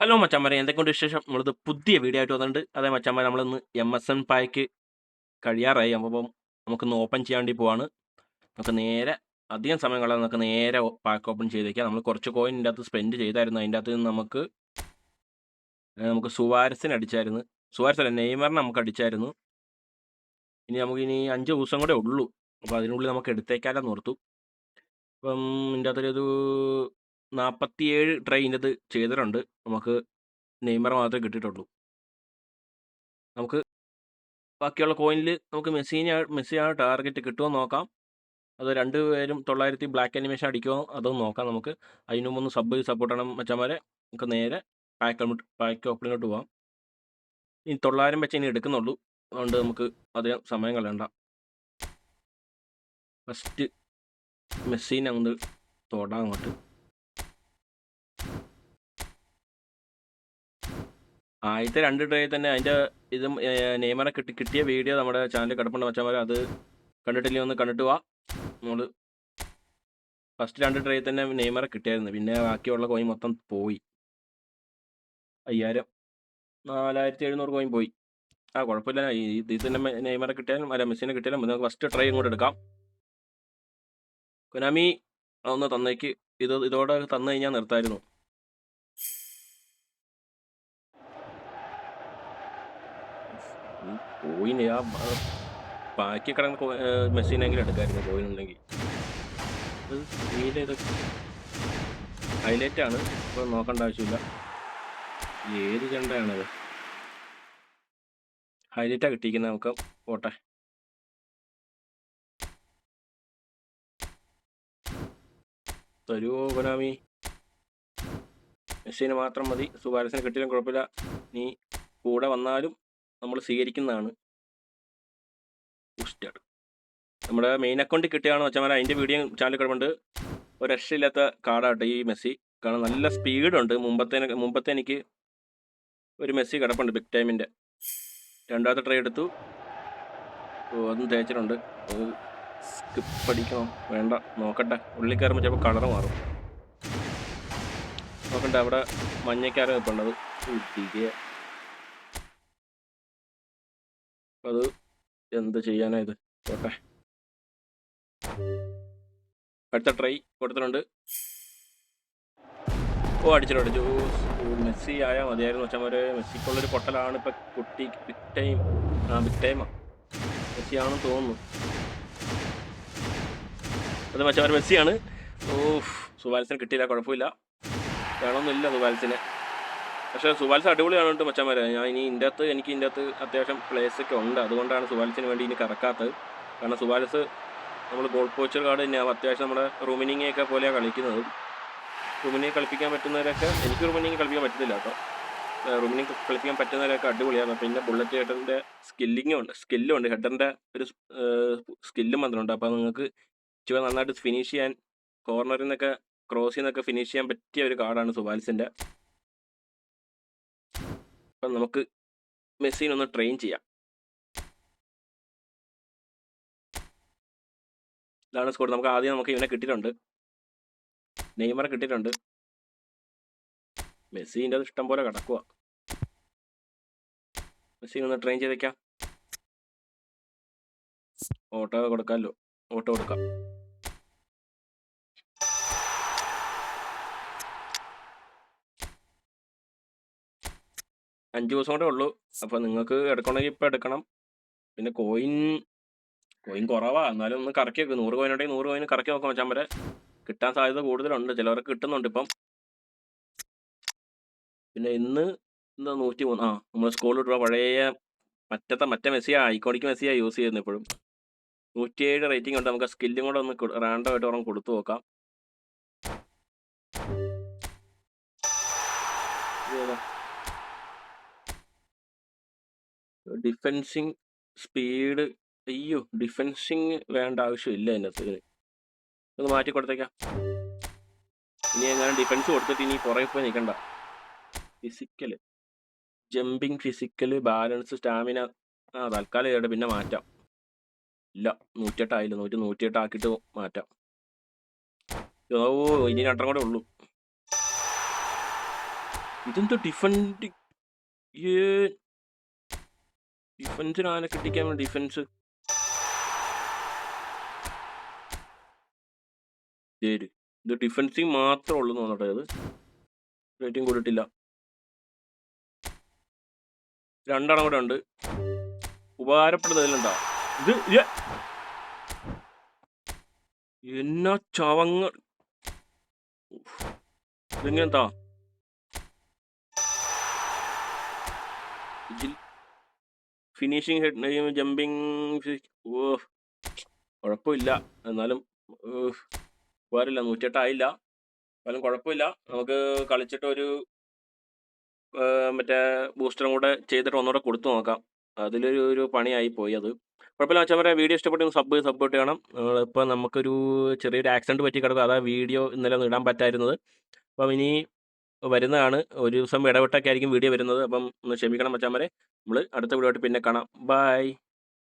Hello മച്ചാന്മാരെ എന്തൊക്കെയുണ്ട് വിശേഷം? നമ്മളിത് പുതിയ വീഡിയോ ആയിട്ട് വന്നിട്ടുണ്ട്. അതേ മച്ചാമ്മ നമ്മളിന്ന് എം എസ് എൻ പായ്ക്ക് കഴിയാറായി. അപ്പം നമുക്കിന്ന് ഓപ്പൺ ചെയ്യാൻ വേണ്ടി പോവാണ്. നമുക്ക് നേരെ അധികം സമയം കളയാൻ നമുക്ക് നേരെ പാക്ക് ഓപ്പൺ ചെയ്തേക്കാം. നമ്മൾ കുറച്ച് കോയിൻ അകത്ത് സ്പെൻഡ് ചെയ്തായിരുന്നു. അതിന്റെ അകത്ത് നിന്ന് നമുക്ക് നമുക്ക് സുവാരസിന് അടിച്ചായിരുന്നു. സുവാരസ് അല്ല നെയ്മറിന് നമുക്ക് അടിച്ചായിരുന്നു. ഇനി നമുക്ക് ഇനി അഞ്ച് ദിവസം കൂടെ ഉള്ളൂ. അപ്പോൾ അതിനുള്ളിൽ നമുക്ക് എടുത്തേക്കാലെന്ന് ഓർത്തു. അപ്പം ഇതിന്റെ അകത്തൊരു നാൽപ്പത്തിയേഴ് ട്രൈ ഇതിന്റെ അകത്ത് ചെയ്തിട്ടുണ്ട്. നമുക്ക് നെയ്മർ മാത്രമേ കിട്ടിയിട്ടുള്ളൂ. നമുക്ക് ബാക്കിയുള്ള കോയിനിൽ നമുക്ക് മെസ്സിനെ മെസ്സിയാണ് ടാർഗറ്റ് കിട്ടുമോ നോക്കാം. അത് രണ്ടുപേരും തൊള്ളായിരത്തി ബ്ലാക്ക് അനിമേഷൻ അടിക്കുമോ അതും നോക്കാം നമുക്ക്. അതിനു മുമ്പ് ഒന്ന് സബ് സപ്പോർട്ട് ചെയ്യണം മച്ചന്മാരെ. നമുക്ക് നേരെ പാക്ക് പാക്ക് ഓപ്പണിലോട്ട് പോവാം. ഇനി തൊള്ളായിരം വെച്ച് ഇനി എടുക്കുന്നുള്ളൂ. അതുകൊണ്ട് നമുക്ക് അധികം സമയം കളയണ്ട. ഫസ്റ്റ് മെസ്സീനെ ഒന്ന് തൊടാം അങ്ങോട്ട്. ആദ്യത്തെ രണ്ട് ട്രേ തന്നെ അതിന്റെ ഇത് നെയ്മറെ കിട്ടി കിട്ടിയ വീഡിയോ നമ്മുടെ ചാനൽ കിടപ്പുണ്ട് മച്ചന്മാരെ അത് കണ്ടിട്ടില്ലേ ഒന്ന് കണ്ടിട്ട് വാ. നമ്മൾ ഫസ്റ്റ് രണ്ട് ട്രേ തന്നെ നെയ്മറെ കിട്ടിയായിരുന്നു. പിന്നെ ബാക്കിയുള്ള കോയിൻ മൊത്തം പോയി. അയ്യായിരം നാലായിരത്തി എഴുന്നൂറ് കോയിൻ പോയി. ആ കുഴപ്പമില്ല. ഇതിൽ തന്നെ നെയ്മറെ കിട്ടിയാലും അല്ല മെസ്സിനെ കിട്ടിയാലും നമുക്ക് ഫസ്റ്റ് ട്രൈ ഇങ്ങോട്ട് എടുക്കാം. കുനാമി ഒന്ന് തന്നേക്ക്. ഇത് ഇതോടെ തന്നു കഴിഞ്ഞാൽ നിർത്തായിരുന്നു. കോയിന് ആ ബാക്കി കിടന്ന കോ- ഏ, മെസ്സിനെങ്കിലും എടുക്കാമായിരുന്നു കോയിൻ ഉണ്ടെങ്കിൽ ഇത് നീല ഇതൊക്കെ ഹൈലൈറ്റ് ആണ് ഇപ്പോൾ നോക്കേണ്ട ആവശ്യമില്ല. ഏത് ചെണ്ടയാണത്? ഹൈലൈറ്റാണ് കിട്ടിയിരിക്കുന്നത് നമുക്ക്. പോട്ടെ. തരുവോ കൊനാമി മെസ്സിന് മാത്രം മതി. സുവാരസിന് കിട്ടിയാലും കുഴപ്പമില്ല. നീ കൂടെ വന്നാലും നമ്മൾ സ്വീകരിക്കുന്നതാണ്. ബൂസ്റ്റഡ് നമ്മുടെ മെയിൻ അക്കൗണ്ടിൽ കിട്ടിയാണോ വെച്ചാൽ അതിന്റെ വീഡിയോ ചാനൽ കിടപ്പുണ്ട് ഒരു രക്ഷയില്ലാത്ത കാർഡാട്ടെ ഈ മെസ്സി. കാരണം നല്ല സ്പീഡുണ്ട് മുമ്പത്തെ മുമ്പത്തെ എനിക്ക് ഒരു മെസ്സി കിടപ്പുണ്ട് ബിഗ് ടൈമിന്റെ രണ്ടാമത്തെ ട്രൈ എടുത്തു. ഓ അതും തേച്ചിട്ടുണ്ട്. സ്കിപ്പ് അടിക്കണം. വേണ്ട. നോക്കട്ടെ. ഉള്ളിൽ കയറുമ്പോൾ ചിലപ്പോൾ കളർ മാറും. നോക്കട്ടെ അവിടെ മഞ്ഞക്കാരം നിൽപ്പുണ്ടത് ഇട്ടിക്കുക അത് എന്ത് ചെയ്യാനാ ഇത്? ഓക്കെ. അടുത്ത ട്രൈ കൊടുത്തിട്ടുണ്ട്. ഓ അടിച്ചിട്ടുണ്ട്. അടിച്ചു മെസ്സി ആയാൽ മതിയായിരുന്നു. വെച്ചാൽ മെസ്സിക്കുള്ളൊരു പൊട്ടലാണ് ഇപ്പം കുട്ടി ബിഗ് ടൈം ആ ബിഗ് ടൈമാ മെസ്സി ആണെന്ന് തോന്നുന്നു. അത് മറ്റവർ മെസ്സിയാണ്. ഓ സുബാൽസിന് കിട്ടിയില്ല. കുഴപ്പമില്ല. വേണമെന്നില്ല സുബാൽസിനെ. പക്ഷേ സുബാൽസ് അടിപൊളിയാണ് കേട്ടോ മച്ചന്മാരെ ഞാൻ ഇനി ഇതിന്റെ അകത്ത് എനിക്ക് ഇതിന്റെ അകത്ത് അത്യാവശ്യം പ്ലേസ് ഒക്കെ ഉണ്ട്. അതുകൊണ്ടാണ് സുബാൽസിന് വേണ്ടി ഇനി കറക്കാത്തത്. കാരണം സുബാൽസ് നമ്മൾ ഗോൾ പോച്ചർ കാർഡ് തന്നെയാണ് അത്യാവശ്യം നമ്മുടെ റൂമിനിങ് ഒക്കെ പോലെയാണ് കളിക്കുന്നത്. റൂമിനിങ് കളിപ്പിക്കാൻ പറ്റുന്നവരൊക്കെ എനിക്ക് റൂമിനിങ് കളിപ്പിക്കാൻ പറ്റത്തില്ല. കേട്ടോ റൂമിനിങ് കളിപ്പിക്കാൻ പറ്റുന്നവരൊക്കെ അടിപൊളിയാണ് പിന്നെ ബുള്ളറ്റ് ഹെഡറിന്റെ സ്കില്ലിങ്ങും ഉണ്ട്. സ്കില്ലും ഉണ്ട്. ഹെഡറിന്റെ ഒരു സ്കില്ലും വന്നിട്ടുണ്ട് അപ്പോൾ നിങ്ങൾക്ക് ഇച്ചിരി നന്നായിട്ട് ഫിനിഷ് ചെയ്യാൻ കോർണറിൽ നിന്നൊക്കെ ക്രോസിൽ നിന്നൊക്കെ ഫിനിഷ് ചെയ്യാൻ പറ്റിയ ഒരു കാർഡാണ് സുബാൽസിന്റെ അപ്പം നമുക്ക് മെസ്സിനൊന്ന് ട്രെയിൻ ചെയ്യാം. ഇതാണ് സ്കോഡ് നമുക്ക് ആദ്യം നമുക്ക് ഇവനെ കിട്ടിയിട്ടുണ്ട്. നെയ്മറെ കിട്ടിയിട്ടുണ്ട്. മെസ്സിന്റെ അത് ഇഷ്ടം പോലെ കിടക്കുക മെസ്സീനെ ഒന്ന് ട്രെയിൻ ചെയ്തേക്കാം. ഓട്ടോ കൊടുക്കാമല്ലോ ഓട്ടോ കൊടുക്കാം. അഞ്ച് ദിവസം കൂടെ ഉള്ളൂ. അപ്പോൾ നിങ്ങൾക്ക് എടുക്കണമെങ്കിൽ ഇപ്പോൾ എടുക്കണം. പിന്നെ കോയിൻ കോയിൻ കുറവാ. എന്നാലും ഒന്ന് കറക്കി വെക്കും. നൂറ് കോയിൻ ഉണ്ടെങ്കിൽ നൂറ് കോയിൻ കറക്കി നോക്കാം വെച്ചാൽ വരെ കിട്ടാൻ സാധ്യത കൂടുതലുണ്ട്. ചിലവർക്ക് കിട്ടുന്നുണ്ട് ഇപ്പം. പിന്നെ ഇന്ന് എന്താ നൂറ്റി മൂന്ന് ആ നമ്മൾ സ്കൂളിൽ ഇട്ടുള്ള പഴയ മറ്റത്തെ മറ്റേ മെസ്സിയാ. ഐക്കോണിക് മെസ്സിയാ യൂസ് ചെയ്യുന്നത് ഇപ്പോഴും. നൂറ്റിയേഴ് റേറ്റിംഗ് ഉണ്ട്. നമുക്ക് സ്കില്ലും കൂടെ ഒന്ന് റാൻഡം ആയിട്ട് ഒരെണ്ണം കൊടുത്തു നോക്കാം. ഡിഫെൻസിങ് സ്പീഡ് അയ്യോ ഡിഫെൻസിങ് വേണ്ട ആവശ്യമില്ല അതിനകത്ത്. ഒന്ന് മാറ്റി കൊടുത്തേക്കാം. ഇനി എങ്ങനെ ഡിഫെൻസ് കൊടുത്തിട്ട് ഇനി പുറകെ പോയി നിൽക്കണ്ട. Physical jumping physical balance stamina. ആ തൽക്കാലം ഇവിടെ പിന്നെ മാറ്റാം. ഇല്ല നൂറ്റിയെട്ടായില്ല നൂറ്റി നൂറ്റിയെട്ട് ആക്കിയിട്ട് മാറ്റാം. ഓ ഇനി രണ്ടെണ്ണം കൂടെ ഉള്ളൂ. ഇതെന്തോ ഡിഫൻഡ്? ഏ ഡിഫൻസിന് ആനെ കിട്ടിക്കാൻ ഡിഫൻസ് ശരി. ഇത് ഡിഫൻസിങ് മാത്രമേ ഉള്ളൂ തോന്നട്ടെ അത്. റേറ്റിംഗ് കൂടിയിട്ടില്ല. രണ്ടെണ്ണം കൂടെ ഉണ്ട്. ഉപകാരപ്പെടുന്നതിലുണ്ടോ ഇത്! എന്നാ ചവങ്ങ. ഇതെങ്ങനെന്താ ഫിനിഷിങ് ഹെഡ് ജമ്പിങ് ഓ കുഴപ്പമില്ല. എന്നാലും പോരില്ല നൂറ്റെട്ടായില്ല എന്നാലും കുഴപ്പമില്ല. നമുക്ക് കളിച്ചിട്ട് ഒരു മറ്റേ ബൂസ്റ്ററും കൂടെ ചെയ്തിട്ട് ഒന്നുകൂടെ കൊടുത്തു നോക്കാം. അതിലൊരു ഒരു പണിയായി പോയി അത്. കുഴപ്പമില്ല അച്ഛൻ പറയാം വീഡിയോ ഇഷ്ടപ്പെട്ടെങ്കിൽ സബ് സപ്പോർട്ട് ചെയ്യണം ഇപ്പോൾ നമുക്കൊരു ചെറിയൊരു ആക്സിഡന്റ് പറ്റി കിടക്കും. അതാ വീഡിയോ ഇന്നലെ ഒന്നും ഇടാൻ പറ്റായിരുന്നത് അപ്പം ഇനി വരുന്നതാണ്. ഒരു ദിവസം ഇടവിട്ടൊക്കെ ആയിരിക്കും വീഡിയോ വരുന്നത്. അപ്പം ഒന്ന് ക്ഷമിക്കണം മച്ചാൻ വരെ നമ്മൾ അടുത്ത വീഡിയോ ആയിട്ട് പിന്നെ കാണാം. ബൈ